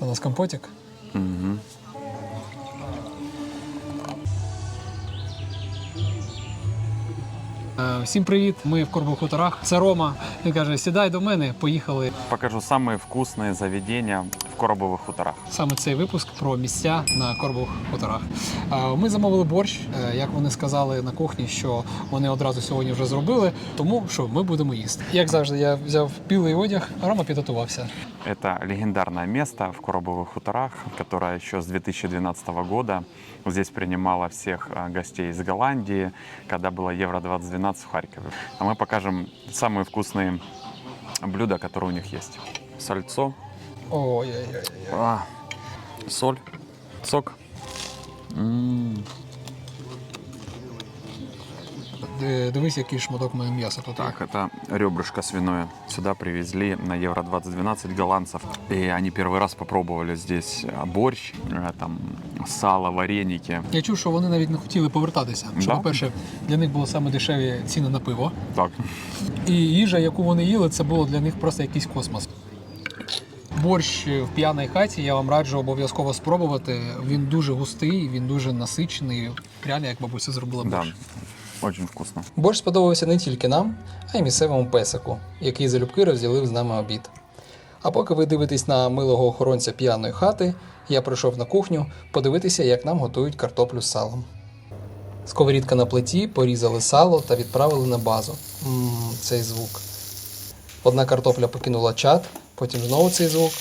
Це у нас компотик. Угу. Е, Всім привіт! Ми в Корбових хуторах. Це Рома. Він каже: сідай до мене, поїхали. Покажу самые вкусные заведения в Коробовых хуторах. Саме цей випуск про місця на Корбових хуторах. Е, Ми замовили борщ, е, як вони сказали на кухні, що вони одразу сьогодні вже зробили, тому що ми будемо їсти. Як завжди, я взяв білий одяг, а Рома підготувався. Это легендарное место в Коробовых хуторах, которое еще с 2012 года здесь принимало всех а, гостей из Голландии, когда было Евро-2012 в Харькове. А мы покажем самые вкусные блюда, которые у них есть. Сальцо, Ой-ой-ой. а, соль, сок. М, Д- Дивись, який шматок моє м'яса тут. Так, это ребрышко свиное. Сюда привезли на Евро 2012 голландцев. И они первый раз попробовали здесь а, борщ, э, там сало, вареники. Я чув, що вони навіть не хотіли повертатися. Що, Да? по-перше, для них було саме дешеві ціни на пиво. Так, І їжа, яку вони їли, це було для них просто якийсь космос. Борщ в п'яній хаті я вам раджу обов'язково спробувати. Він дуже густий, він дуже насичений. Реально, як бабуся зробила да, борщ. очень вкусно. Борщ сподобався не тільки нам, а й місцевому песику, який залюбки розділив з нами обід. А поки ви дивитесь на милого охоронця п'яної хати, я прийшов на кухню подивитися, як нам готують картоплю з салом. Сковорідка на плиті, порізали сало та відправили на базу. Ммм, цей звук. Одна картопля покинула чат, потім знову цей звук.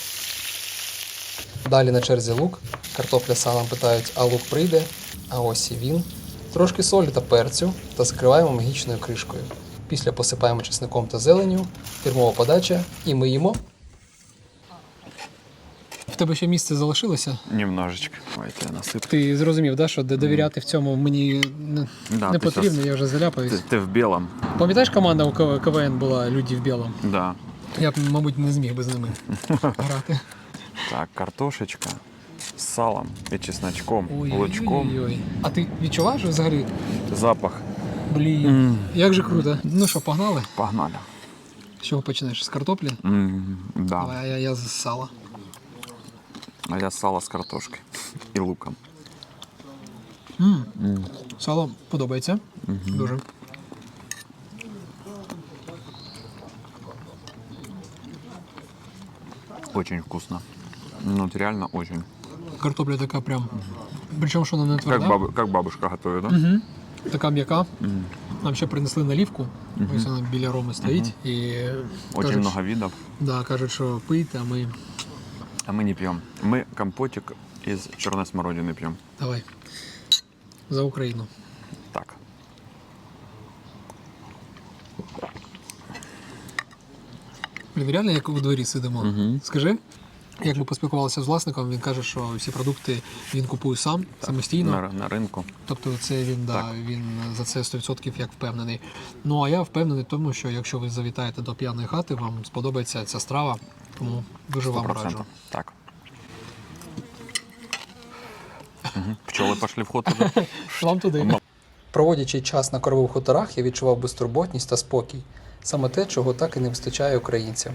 Далі на черзі лук. Картопля салом питають, а лук прийде? А ось і він Трошки солі та перцю та закриваємо магічною кришкою. Після посипаємо чесником та зеленню, фірмова подача і ми їмо. В тебе ще місце залишилося? Немножечко. Давайте я насыплю. Ти зрозумів, да, що довіряти в цьому мені не, Да, не ти потрібно, щас- я вже заляпаюсь. Ты, ты в белом? Пам'ятаєш, команда у КВ- КВН була Люди в білому? Да. Я б, мабуть, не зміг без ними грати. Так, картошечка с салом и чесночком, лучком. Ой-ой-ой. А ти відчуваєш взагалі? Запах. Блін, М, як же круто. Ну що, погнали? Погнали. З чого почнеш? З картоплі? М, да. Давай, а я, я з сала. А я сало с картошкой и луком. Сало подобається. Дуже. Очень вкусно. Ну, вот реально очень. Картопля така прям. Причому, що вона не Как, тверда. бабу- как бабушка готовит, да? Мгм. Така м'яка. Нам ще принесли налівку. Ось вона біля роми стоїть. І Очень кажуть, много видов. Да, кажуть, що пийте, а ми. А мы не пьем. Мы компотик из черной смородины пьем. Давай. За Україну. Так. Блін, реально, як у дворі сидимо. Мгм. Скажи, як ми поспілкувалися з власником, він каже, що всі продукти він купує сам самостійно. На, на рынку. Тобто це він да, Так. він за це 100% як впевнений. Ну а я впевнений в тому, що якщо ви завітаєте до п'яної хати, вам сподобається ця страва, тому дуже вам раджу. Так. Мгм. Пчелы пошли в ход. Вам туди. Проводячи час на корових хуторах, я відчував безтурботність та спокій. Саме те, чого так і не вистачає українцям.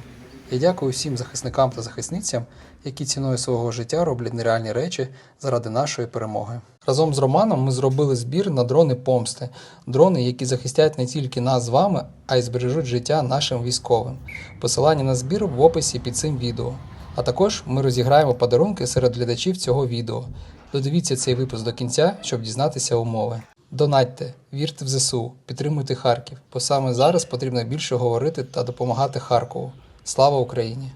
Я дякую всім захисникам та захисницям, які ціною свого життя роблять нереальні речі заради нашої перемоги. Разом з Романом ми зробили збір на дрони помсти, дрони, які захистять не тільки нас з вами, а й збережуть життя нашим військовим. Посилання на збір в описі під цим відео. А також ми розіграємо подарунки серед глядачів цього відео. Додивіться цей випуск до кінця, щоб дізнатися умови. Донатьте, вірте в ЗСУ, підтримуйте Харків, бо саме зараз потрібно більше говорити та допомагати Харкову. Слава Україні!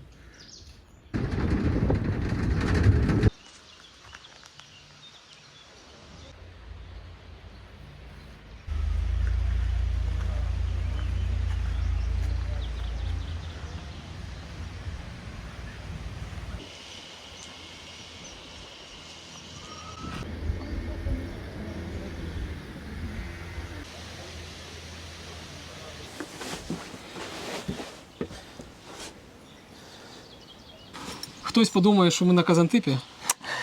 Хтось подумає, що ми на Казантипі.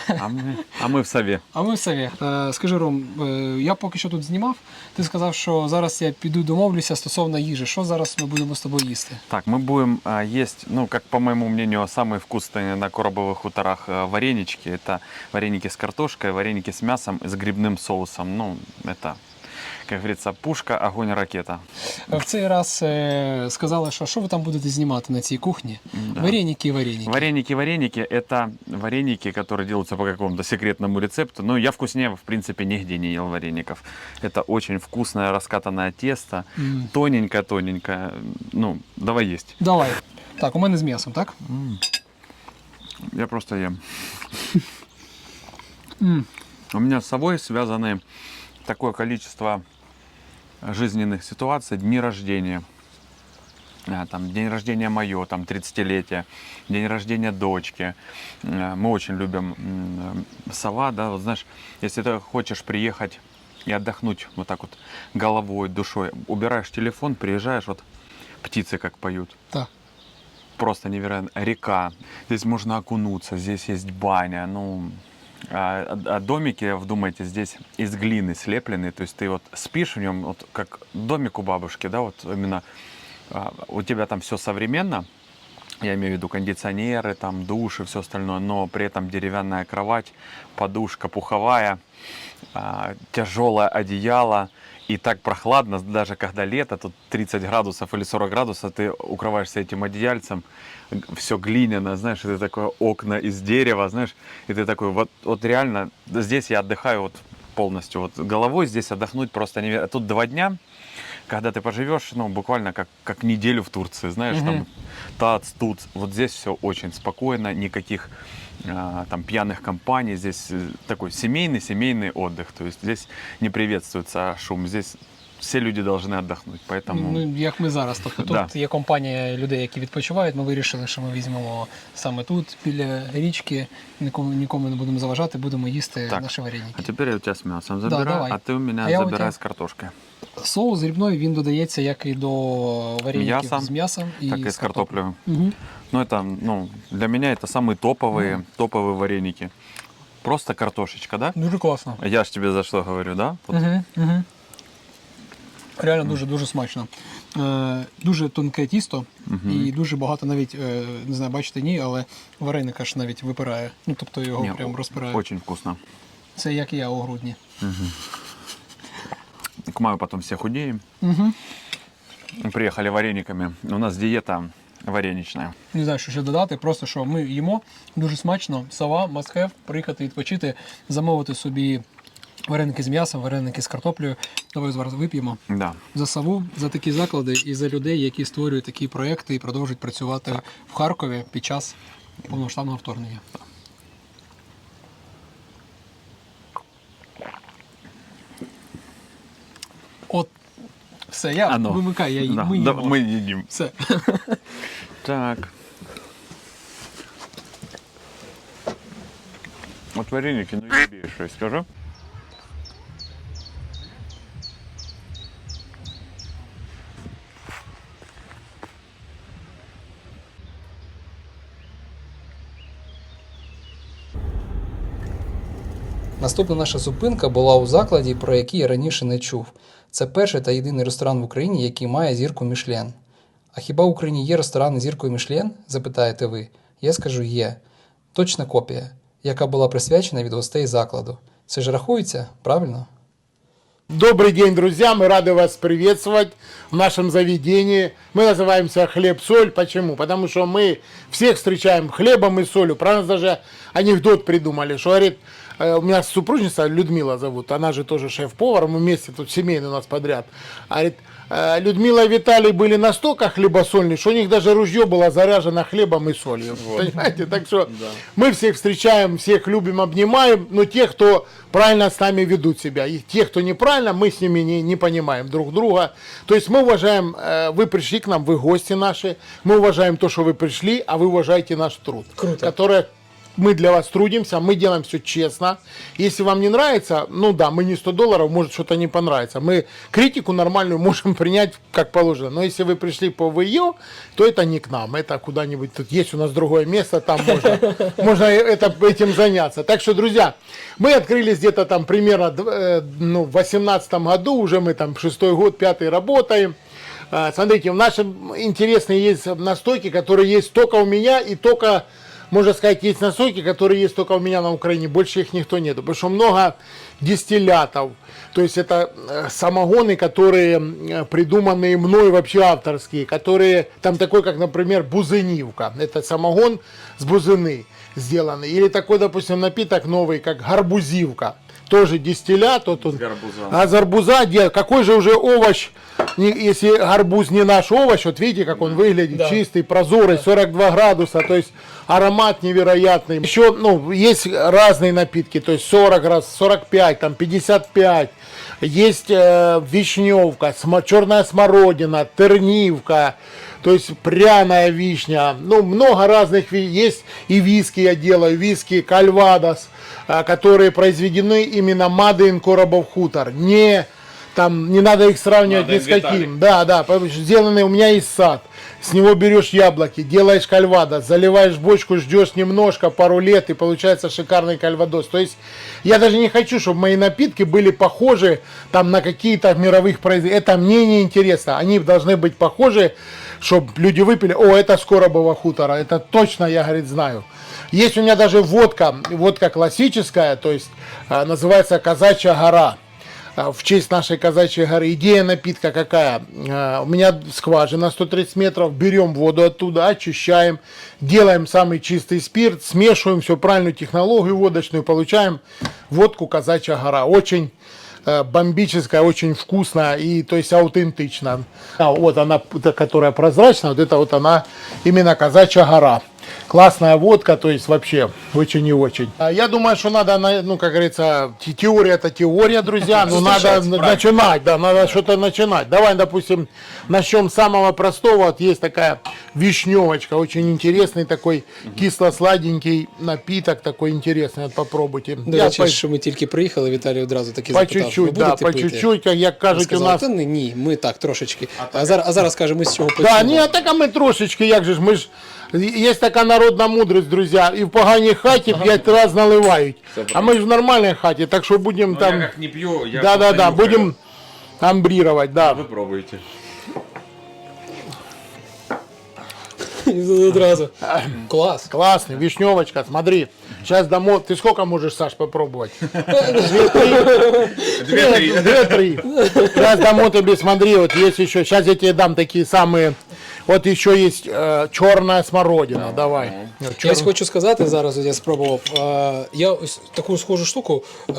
А мы, а мы в сове. А ми в Саві. Е, скажи, Ром, е, я поки що тут знімав. Ти сказав, що зараз я піду домовлюся стосовно їжі. Що зараз ми будемо з тобою їсти? Так, мы будем а, есть, ну, как по моему мнению, самые вкусные на коробовых хуторах а, варенички. Это вареники с картошкой, вареники с мясом, с грибным соусом. Ну, это, как говорится, пушка, огонь, ракета. В цей раз е, сказали, що що ви там будете знімати на цій кухні? Да. Вареники і вареники. Вареники, вареники – это вареники, которые делаются по какому-то секретному рецепту. Ну, я вкуснее, в принципе, нигде не ел вареников. Это очень вкусное раскатанное тесто, М. тоненькое-тоненькое. Ну, давай есть. Давай. Так, у мене з м'ясом, так? Я просто ем. М. У меня с собой связаны такое количество жизненных ситуаций, дни рождения. А, Там день рождения мое, там 30-летие, день рождения дочки. Э, Мы очень любим э, сова, да, вот знаешь, если ты хочешь приехать и отдохнуть вот так вот головой, душой, убираешь телефон, приезжаешь, вот птицы как поют Так. просто невероятно. Река. Здесь можно окунуться, здесь есть баня. Ну, а, а домики, вдумайте, здесь из глины слеплены. То есть ты вот спишь в нем, вот как домик у бабушки, да, вот именно а, у тебя там все современно. Я имею в виду кондиционеры, там душ и все остальное, но при этом деревянная кровать, подушка пуховая, тяжелое одеяло. И так прохладно, даже когда лето, тут 30 градусов или 40 градусов, ты укрываешься этим одеяльцем, все глиняно, знаешь, ты такое окна из дерева, знаешь, и ты такой, вот, вот реально, здесь я отдыхаю вот полностью, вот головой здесь отдохнуть просто невероятно. Тут два дня, когда ты поживешь, ну, буквально как, как неделю в Турции, знаешь, Мгм. там тац, тут, вот здесь все очень спокойно, никаких там пьяных компаний, здесь э, такой семейный, семейный отдых, то есть здесь не приветствуется шум, здесь все люди должны отдохнуть, поэтому... Ну, як ми зараз. Тобто тут Да. є компанія людей, які відпочивають. Ми вирішили, що ми візьмемо саме тут, біля річки, нікому, нікому не будемо заважати, будемо їсти Так. наші А вареники. теперь я у тебя с мясом Да, забираю, давай. а ты у меня А я у забирай тебя. с картошкой. Соус грибной він додається як і до вареників М'ясом, з м'ясом, і так и з с картоплей. Угу. Ну, это, ну, для меня это самые топовые, топовые вареники. Просто картошечка, да? Дуже класно. Я ж тебе за что говорю, да? Вот Угу, угу. Реально дуже дуже смачно. Е, дуже тонке тісто і дуже багато навіть, е, не знаю, бачите, ні, але вареника ж навіть випирає. Ну тобто його не, прям розпирає. Очень вкусно. Це як я у грудні. К маю потом все худеем. Приехали варениками. У нас диета вареничная. Не знаю, що ще додати. Просто що ми їмо дуже смачно. Сова, must have, приїхати відпочити, замовити собі вареники з м'ясом, вареники з картоплею. Давай зараз вип'ємо. Да. За Саву, за такі заклади і за людей, які створюють такі проекти і продовжують працювати в Харкові під час повноштабного вторгнення. От все, я А ну. вимикаю, я, Да, ми да, їмо. мы едим. Все. Так. Вот вареники, ну ебейшие, скажу. Наступна наша зупинка була у закладі, про який я раніше не чув. Це перший та єдиний ресторан в Україні, який має зірку Мішлен. А хіба в Україні є ресторани з зіркою Мішлен? запитаєте ви. Я скажу є. Точна копія, яка була присвячена від гостей закладу. Це ж рахується, правильно? Добрый день, друзья! Мы рады вас приветствовать в нашем заведении. Мы называемся «Хлеб-соль». Почему? Потому что мы всех встречаем хлебом и солью. Про нас даже анекдот придумали, что говорит, э, у меня супружница Людмила зовут, она же тоже шеф-повар, мы вместе тут семейный у нас подряд. Говорит, э, Людмила и Виталий были настолько хлебосольные, что у них даже ружье было заряжено хлебом и солью. Понимаете? Так что мы всех встречаем, всех любим, обнимаем, но тех, кто правильно с нами ведут себя, и тех, кто неправильно, мы с ними не, не понимаем друг друга. То есть мы уважаем, э, вы пришли к нам, вы гости наши, мы уважаем то, что вы пришли, а вы уважаете наш труд, Круто. который мы для вас трудимся, мы делаем все честно. Если вам не нравится, ну да, мы не 100 долларов, может что-то не понравится. Мы критику нормальную можем принять как положено. Но если вы пришли по ВИО, то это не к нам, это куда-нибудь. Тут есть у нас другое место, там можно, можно это, этим заняться. Так что, друзья, мы открылись где-то там примерно э, ну, в 2018 году, уже мы там шестой год, пятый работаем. А, Смотрите, в нашем интересные есть настойки, которые есть только у меня и только, можно сказать, есть настойки, которые есть только у меня на Украине. Больше их никто нету, потому что много дистиллятов. То есть это э, самогоны, которые э, придуманные мной вообще авторские, которые там такой, как, например, бузынивка. Это самогон с бузыны сделанный. Или такой, допустим, напиток новый, как гарбузивка. Тоже дистиллят. Вот он, гарбуза. а арбуза делают. Какой же уже овощ, не- если арбуз не наш овощ, вот видите, как он выглядит, Да. чистый, прозорый, 42 градуса, то есть аромат невероятный. Еще, ну, есть разные напитки, то есть 40 раз, 45, там 55. Есть э, вишневка, смо- черная смородина, тернивка, то есть пряная вишня. Ну, много разных есть. И виски я делаю, виски Кальвадос, э, которые произведены именно Мадын Коробов Хутор. Не там не надо их сравнивать ни с каким. Да, да, потому что сделанный у меня есть сад. С него берешь яблоки, делаешь кальвадос, заливаешь бочку, ждешь немножко, пару лет, и получается шикарный кальвадос. То есть я даже не хочу, чтобы мои напитки были похожи там на какие-то мировых производителей. Это мне не интересно. Они должны быть похожи, чтобы люди выпили. О, это Скоробова хутора. Это точно, я, говорит, знаю. Есть у меня даже водка, водка классическая, то есть а, называется Казачья гора в честь нашей казачьей горы. Идея напитка какая? А, У меня скважина 130 метров, берем воду оттуда, очищаем, делаем самый чистый спирт, смешиваем все правильную технологию водочную, получаем водку казачья гора. Очень э, бомбическая, очень вкусная и то есть аутентично. А, вот она, которая прозрачная, вот это вот она именно казачья гора Классная водка, то есть вообще очень и очень. А Я думаю, что надо, на- ну, как говорится, те- теория это теория, друзья, но надо н- начинать, да, надо что-то начинать. Давай, допустим, начнем с самого простого. Вот есть такая вишневочка, очень интересный такой кисло-сладенький напиток, такой интересный, вот попробуйте. До Я речі, по- що ми тільки приїхали, Віталій одразу таки по запитав, чуть-чуть, ви да, будете по пити? чуть-чуть, как, як кажуть, у Сказали, нас та ні, ні, ми так, трошечки. А, зараз, а зараз кажемо, ми з чого Да, почнемо. ні, а так а ми трошечки, як же ж, ми ж, є така народна мудрість, друзі, і в поганій хаті п'ять раз наливають. А ми ж в нормальній хаті, так що будемо Ну, я там, как не пью, я да, да, да, будемо нюхаю. амбрировать, да. Вы пробуете. Одразу. Клас. Классный, вишневочка, смотри. Сейчас домой, ты сколько можешь, Саш, попробовать? Две-три. Две-три. Сейчас домой тебе, смотри, вот есть еще, сейчас я тебе дам такие самые, вот еще есть э, черная смородина, давай. Я ось хочу сказати зараз, я спробував. Е, я ось таку схожу штуку е,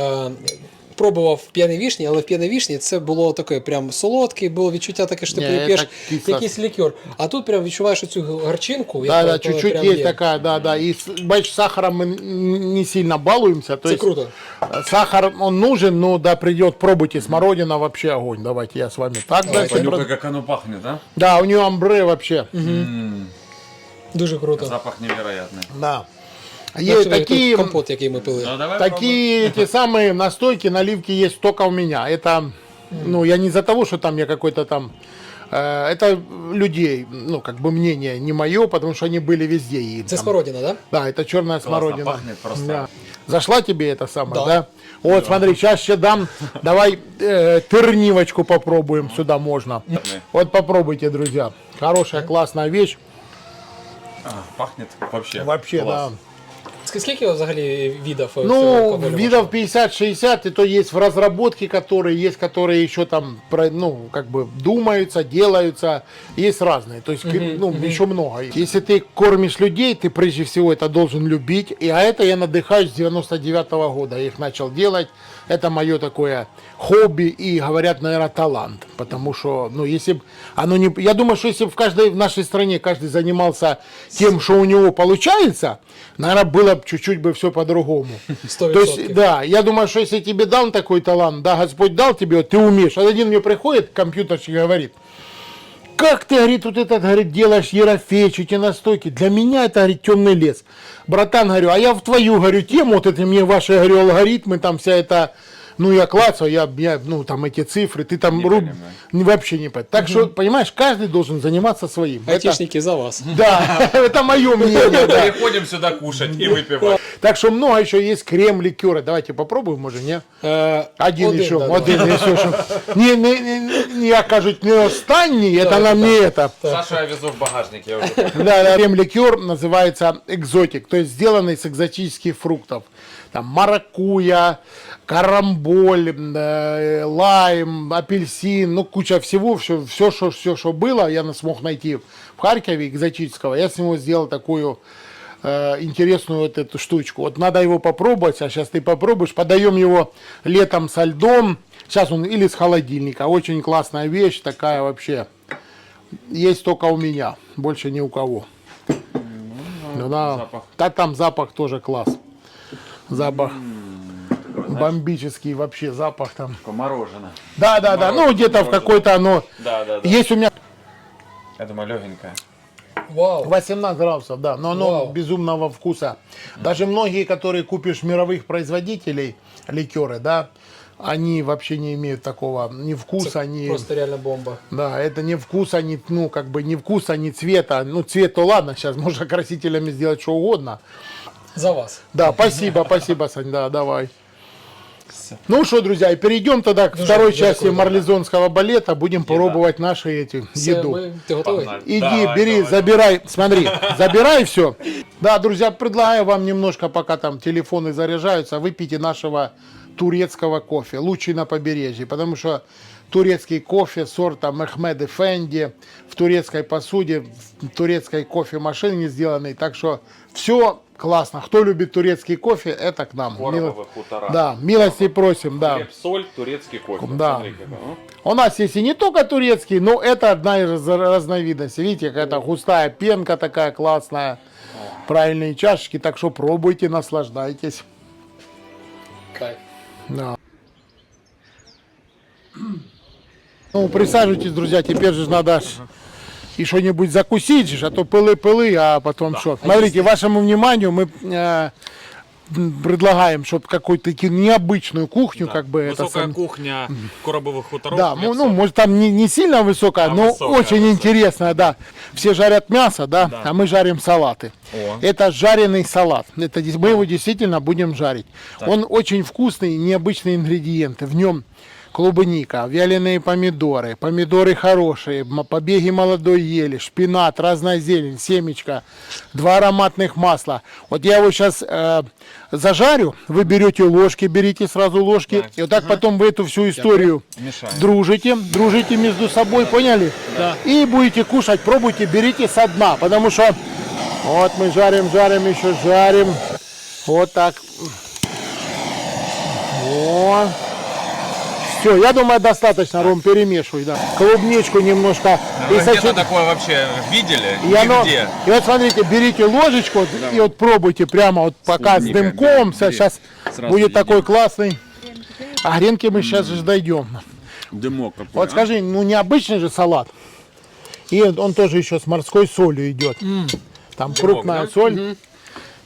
пробував в п'яній вішні, але в п'яній вішні це було таке прям солодке, було відчуття таке, що ти Ні, п'єш це кисло. якийсь лікер. А тут прям відчуваєш цю гарчинку. Да, яка да, коли чуть-чуть прям есть є. такая, да, да. И, с- бачишь, сахаром мы н- не сильно балуемся. То Это есть, круто. э, Сахар, он нужен, но да, придет, пробуйте, смородина вообще огонь. Давайте я с вами так дальше. Понюхай, про- как оно пахнет, а? Да, у нее амбре вообще, Дуже круто. Запах невероятный. да. Як Есть це той такие, компот, який ми пили. Ну, давай такие эти самые настойки, наливки есть только у меня. Это, ну, я не из-за того, что там я какой-то там э, это людей, ну, как бы мнение не мое, потому что они были везде. И Це там- смородина? Да? Да, это черная смородина. пахнет просто. Да. Зашла тебе это самое, Да. да? Вот, смотри, сейчас ще дам. Давай э, тырнивочку попробуем. Сюда можно. Вот попробуйте, друзья. Хорошая, классная вещь. А, пахнет вообще. Вообще, класс. да. Ск- Скільки взагалі видів е, цього Ну, алкоголю видов 50-60, и то есть в разработке, которые есть, которые еще там, про- ну, как бы думаются, делаются, есть разные, то есть, ну, еще много. Если ты кормишь людей, ты прежде всего это должен любить, и а это я надыхаюсь с 99 года, я их начал делать, это мое такое хобби и, говорят, наверное, талант, потому что, ну, если б оно не, я думаю, что если бы в каждой, в нашей стране каждый занимался тем, что у него получается, наверное, было бы чуть-чуть бы все по-другому. То есть, да, я думаю, что если тебе дан такой талант, да, Господь дал тебе, ты умеешь. Вот один мне приходит, компьютерщик говорит, как ты, говорит, вот этот, говорит, делаешь ерофеч, эти настойки. Для меня это, говорит, темный лес. Братан, говорю, а я в твою, говорю, тему, вот это мне ваши, говорю, алгоритмы, там вся эта, ну, я клацаю, я, я, ну, там эти цифры, ты там руб... не, вообще не понимаешь. Так что, понимаешь, каждый должен заниматься своим. Это- Айтишники за вас. да, это мое мнение, да. Приходим сюда кушать и выпивать. Так что много еще есть крем-ликеры. Давайте попробуем, может, не? Е, Один, еще, один еще. Не, не, не, не, як кажуть, не останній, это нам не это. Сашу я везу в багажник, я уже Да, да, крем-ликер называется экзотик, то есть сделанный с экзотических фруктов. Там маракуя, карамболь, э, лайм, апельсин, ну куча всего, все, все, что, все, что было, я смог найти в Харькове экзотического. Я с него сделал такую э, интересную вот эту штучку. Вот надо его попробовать, а сейчас ты попробуешь. Подаем его летом со льдом, сейчас он или с холодильника. Очень классная вещь, такая вообще. Есть только у меня, больше ни у кого. Ну, да. запах. Да, там запах тоже класс. Запах бомбический вообще запах там. мороженое. Да, да, да. Ну где-то в какой-то оно. Да, да, да. Есть у меня Я думаю, легенькая. Вау. 18 градусов, да, но оно Вау. безумного вкуса. Даже многие, которые купишь мировых производителей ликеры, да, они вообще не имеют такого ни вкуса, ни... Просто реально бомба. Да, это не вкуса, ни, ну, как бы ни вкуса, ни цвета. Ну, цвет, то ладно, сейчас можно красителями сделать что угодно. За вас. Да, спасибо, спасибо, Сань, да, давай. Ну что, друзья, и перейдем тогда к второй части круто. марлезонского балета. Будем пробовать наши эти Все, еду. Погнали. Иди, Давай, бери, давай. забирай, смотри, забирай все. Да, друзья, предлагаю вам немножко, пока там телефоны заряжаются, выпейте нашего турецкого кофе, лучший на побережье, потому что турецкий кофе сорта Мехмед Эфенди в турецкой посуде, в турецкой кофемашине сделанный, так что все классно. Кто любит турецкий кофе, это к нам. Мило- хуторах. Да, милости просим, да. Хлеб, соль, турецкий кофе. Да. Смотри, как оно. У нас есть и не только турецкий, но это одна из раз- разновидностей. Видите, какая-то густая пенка такая классная. Правильные чашечки, так что пробуйте, наслаждайтесь. Кайф. Да. Ну, присаживайтесь, друзья, теперь же надо и что-нибудь закусить, а то пылы-пылы, а потом что. Смотрите, вашему вниманию мы э, предлагаем, чтобы какую-то необычную кухню, как бы это Высокая кухня коробовых хуторов. Да, ну, ну, может там не, не сильно высокая, А но высокая, очень высокая. интересная, да. Все жарят мясо, да, а мы жарим салаты. О. Это жареный салат. Это, мы его действительно будем жарить. Он очень вкусный, необычные ингредиенты. В нем клубника, вяленые помидоры, помидоры хорошие, побеги молодой ели, шпинат, разная зелень, семечка, два ароматных масла. Вот я его сейчас зажарю, вы берете ложки, берите сразу ложки, и вот так потом вы эту всю историю дружите, дружите между собой, поняли? Да. И будете кушать, пробуйте, берите со дна, потому что вот мы жарим, жарим, еще жарим. Вот так. Вот. Все, я думаю, достаточно, Ром, перемешивай, да. Клубничку немножко. Вы И где-то сочет- такое вообще видели? и оно- Нигде. и вот смотрите, берите ложечку вот, и вот пробуйте прямо вот пока с клубникой, дымком. бери. Сейчас Сразу будет едим. такой классный. А гренки мы сейчас же дойдем. Дымок какой. Вот а? скажи, ну необычный же салат. И он тоже еще с морской солью идет. Там крупная да? соль.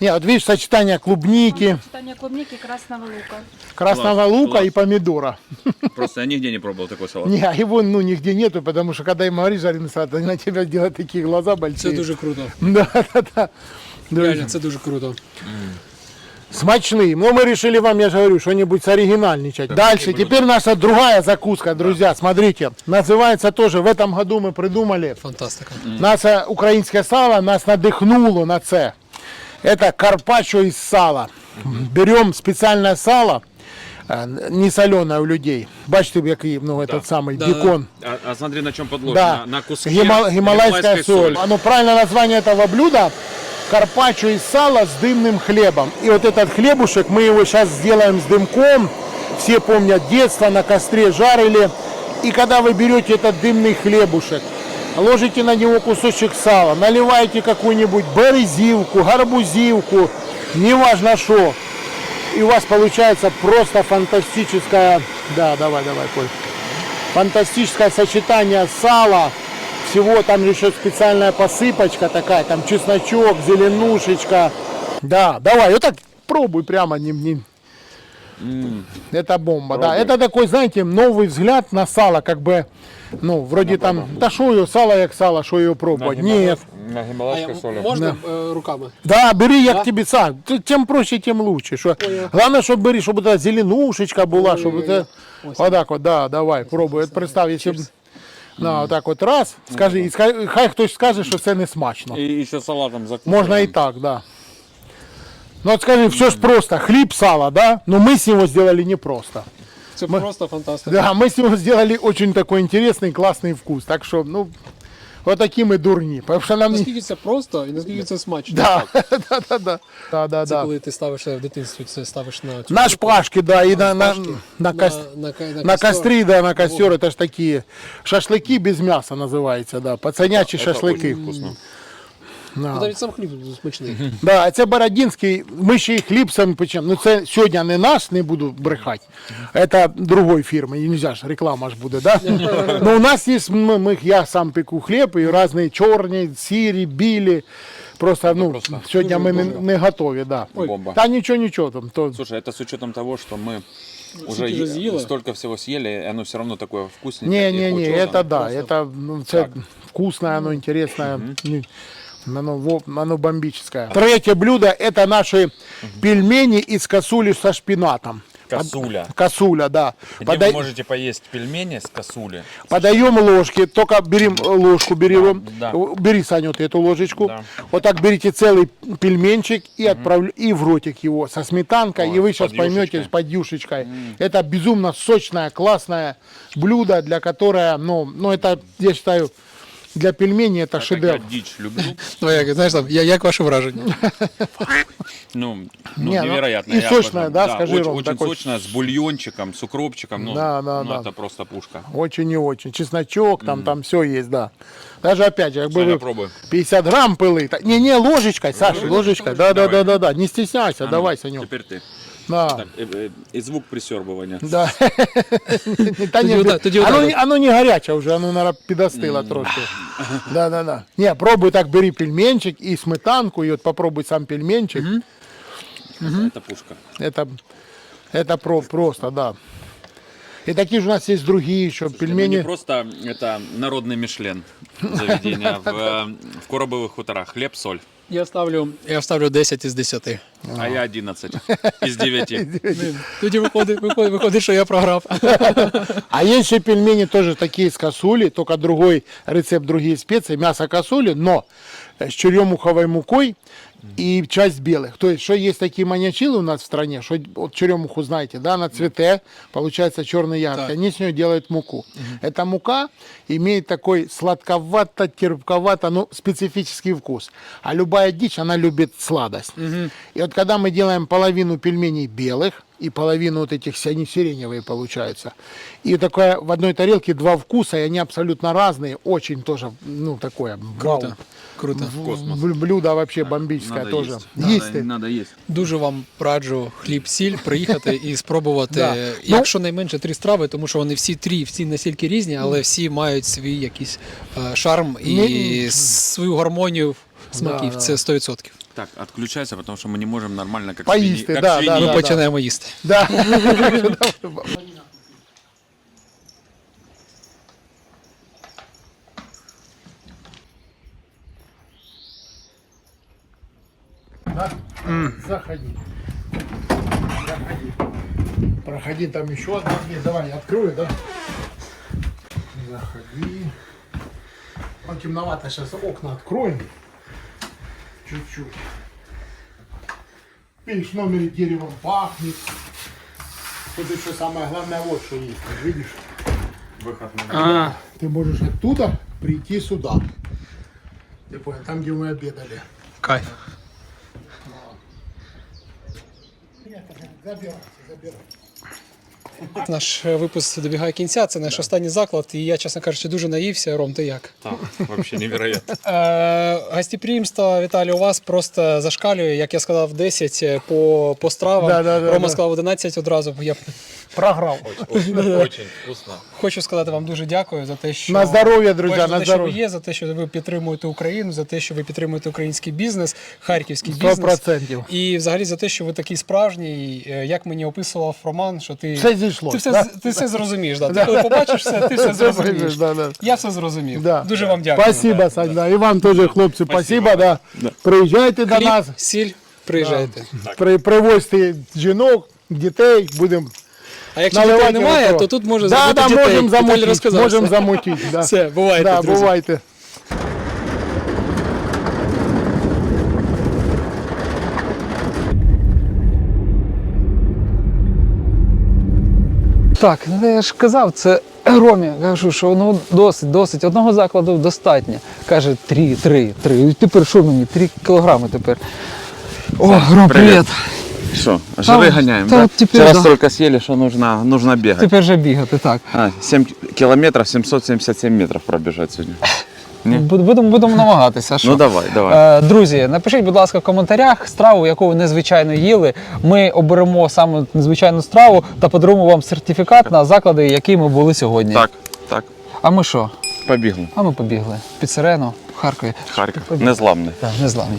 Не, вот видишь, сочетание клубники, Сочетание клубники и красного лука. красного Класс, лука класс. и помидора. Просто я нигде не пробовал такой салат. Не, а его ну нигде нету, потому что когда им говоришь жареный салат, они на тебя делают такие глаза Це большие. дуже круто. Да, да, да. Реально, це дуже круто. Смачный. Но мы решили вам, я же говорю, что-нибудь оригинальничать. Дальше, теперь наша другая закуска, друзья, смотрите. Называется тоже, в этом году мы придумали. Фантастика. Наше українське сало нас надихнуло на це. Это карпаччо из сала. Берем специальное сало, э, не соленое у людей. Бачите, який ну, этот самый Да, бекон. А, а смотри, на чем подложено. Да, На, на куске Гима- гималайская соль. соли. Оно правильное название этого блюда карпаччо из сала с дымным хлебом. И вот этот хлебушек, мы его сейчас сделаем с дымком. Все помнят детство, на костре жарили. И когда вы берете этот дымный хлебушек, ложите на него кусочек сала, наливаете какую-нибудь березивку, гарбузивку, неважно что. И у вас получается просто фантастическое... Да, давай, давай, Коль. Фантастическое сочетание сала, всего, там еще специальная посыпочка такая, там чесночок, зеленушечка. Да, давай, вот так пробуй прямо. Не, не. Это бомба, да. Это такой, знаете, новый взгляд на сало, как бы, ну, вроде там, да что ее, сало як сало, что ее пробовать. Нет. На гималайской соли. Можна е, руками? Да, бери, як тобі сам. Т- Тим проще, тим лучше. Що... Головне, щоб бери, щоб та зеленушечка була, щоб це. Отак от, да, давай, пробуй. От представ, якщо б. На, отак от раз, скажи, і ска- хай хтось скаже, що це не смачно. И еще салатом закусываем. Можна і так, да. Ну от скажи, все ж просто. Хліб, сало, да? Но мы с него сделали не просто. Це просто фантастика. Да, мы с него сделали очень такой интересный, классный вкус. Так что, ну, вот такие мы дурни. Потому что нам не... Наскільки це просто і наскільки це смачно. Да, да, да, да. Да, да, Це да. коли ти ставиш е, в дитинстві, це ставиш на цю На шпажки, да, и на, на, шпажки, на, на, кос- на, ка- на на костер. костри, да, на костер, это ж такие шашлыки без мяса называется, да, пацанячі шашлики. вкусно. Ну, Да. навіть сам хліб смачний. Да, а це Бородинський, ми ще й хліб самі печемо. Ну це сьогодні не наш, не буду брехати. Це другої фірми, і нельзя ж, реклама ж буде, да? Ну у нас є, ми, ми- я сам пеку хліб, і різні чорні, сірі, білі. Просто, ну, сьогодні ми не, не готові, да. Бомба. Та нічого, нічого там. То... Слушай, это с учетом того, что мы уже Сколько же е- съела? столько всего съели, и оно все равно такое вкусненькое. Не, и не, не, хочется это да, просто- это ну, це вкусное, оно интересное, не- оно, оно бомбическое. Третье блюдо это наши пельмени из косули со шпинатом. Косуля. Косуля, да. Где Подай- вы можете поесть пельмени с косули. Подаем ложки, только берем э, ложку, берем, да. Э, бери, Саня, вот эту ложечку. Да. Вот так берите целый пельменчик и отправля- и в ротик его со сметанкой, О, и вы сейчас поймете с подюшечкой. Это безумно сочное, классное блюдо, для которое, ну, ну это, я считаю, для пельменей это как шедевр. я дичь люблю, Ну, знаєш, там, я, як ваше враження? ну, ну Не, ну, невероятно. и Я сочная, да, скажи, очень, Ром, очень такой сочная, с бульончиком, с укропчиком, ну, Да, да, ну, да. это просто пушка. Очень и очень. Чесночок, там, там все есть, да. Даже опять же, как бы Саня, вы пробуй. 50 грамм пылы. Не, не, ложечкой, Саша, ложечкой. Да, да, да, да, да. Не стесняйся, давай, Санек. Теперь ты. Да. Так, э, э, и звук присербывания. Да. Та ні, отак, тоді оно, отак не- оно не гаряче вже, оно наверное, підостило трошки. Да, да, да. Не, пробуй так, бери пельменчик и сметанку, и вот попробуй сам пельменчик. Это пушка. Это, это про, просто, да. И такие же у нас есть другие еще Ну, не пельмени. просто это народный Мишлен заведение в, э, в Коробовых хуторах. Хлеб, соль. Я ставлю, я ставлю 10 із 10. А я 11 из 9. Тоді виходить, виходить, виходить, що я програв. А есть еще пельмени тоже такие с косули, только другой рецепт, другие специи, мясо косули, но с черемуховой мукой и часть белых. То есть, что есть такие маньячилы у нас в стране, что вот черемуху знаете, да, на цвете, получается черный ягод, они с нее делают муку. Эта мука имеет такой сладковато-терпковато, ну, специфический вкус. А любая дичь, она любит сладость. И вот когда мы делаем половину пельменей белых, и половину вот этих, они сиреневые получаются. И такое в одной тарелке два вкуса, и они абсолютно разные, очень тоже, ну, такое, вау. Круто. В- Блюдо вообще бомбическое Надо тоже. есть. Есть Надо, надо есть. Дуже вам раджу хліб, сіль, приїхати і спробувати, Да. якщо найменше три страви, тому що вони всі три, всі настільки різні, але всі мають свій якийсь е, шарм і Ні. свою гармонію смаків. Да, Це 100%. Так, отключайся, потому что мы не можем нормально, как Поесть, свиньи. Как да, да, свиньи. Ми да. починаємо їсти. Да. Да? Заходи. Заходи. Проходи, там еще одна дверь. Давай, я открою, да? Заходи. Ну, темновато, сейчас окна откроем. Чуть-чуть. Видишь, в номере деревом пахнет. Тут еще самое главное вот что есть. вот Видишь? Выход на Ты можешь оттуда прийти сюда. Ты понял, там, где мы обедали. Кайф. Забирайте, забирайте. Наш е, випуск добігає кінця. Це наш останній заклад. І я, чесно кажучи, дуже наївся. Ром, ти як? Так, взагалі невероятно. Е, гостеприємство, Віталій, у вас просто зашкалює, як я сказав, 10 по, по стравам. Да, да, да, Рома да. сказав 11 одразу. Я Програв. Очень вкусно. Хочу сказати вам дуже дякую за те, що На здоров'я, друзі, за на те, що ви здоров'я. є, за те, що ви підтримуєте Україну, за те, що ви підтримуєте український бізнес, харківський Сто бізнес. процентів. І взагалі за те, що ви такий справжній, е, як мені описував Роман, що ти, Все зійшло. ти, все, да? ти все зрозумієш. Да. Ти коли побачиш все, ти все зрозумієш. Да, да. Я все зрозумів. Да. Дуже вам дякую. Спасибо, Сань, да. І вам теж, хлопці, спасибо, да. Приїжджайте до Хліб, нас, сіль, приїжджайте. при, привозьте жінок, дітей, будемо А якщо наливати. дітей немає, то тут може да, зробити да, дітей. можемо Віталій замутити, розказав можемо все. замутити. Да. Все, бувайте, да, друзі. бувайте. Так, ну я ж казав, це Ромі. Кажу, що ну досить, досить. Одного закладу достатньо. Каже, три, три, три. І тепер що мені? Три кілограми тепер. О, Ром, привіт. Что, Та- жиры гоняем, та да? теперь Вчера да. столько съели, что нужно, нужно бегать. Тепер же бігати, так. А, 7 километров, 777 метров пробежать сегодня. Ні. Буд- Будемо, будемо намагатися. а Що? Ну давай, давай. Е, Друзі, напишіть, будь ласка, в коментарях страву, яку ви незвичайно їли. Ми оберемо саме незвичайну страву та подаруємо вам сертифікат на заклади, які ми були сьогодні. Так, так, А ми що? побігли. А ми побігли під сирену в Харкові. Харків. Незламний. Так, незламні.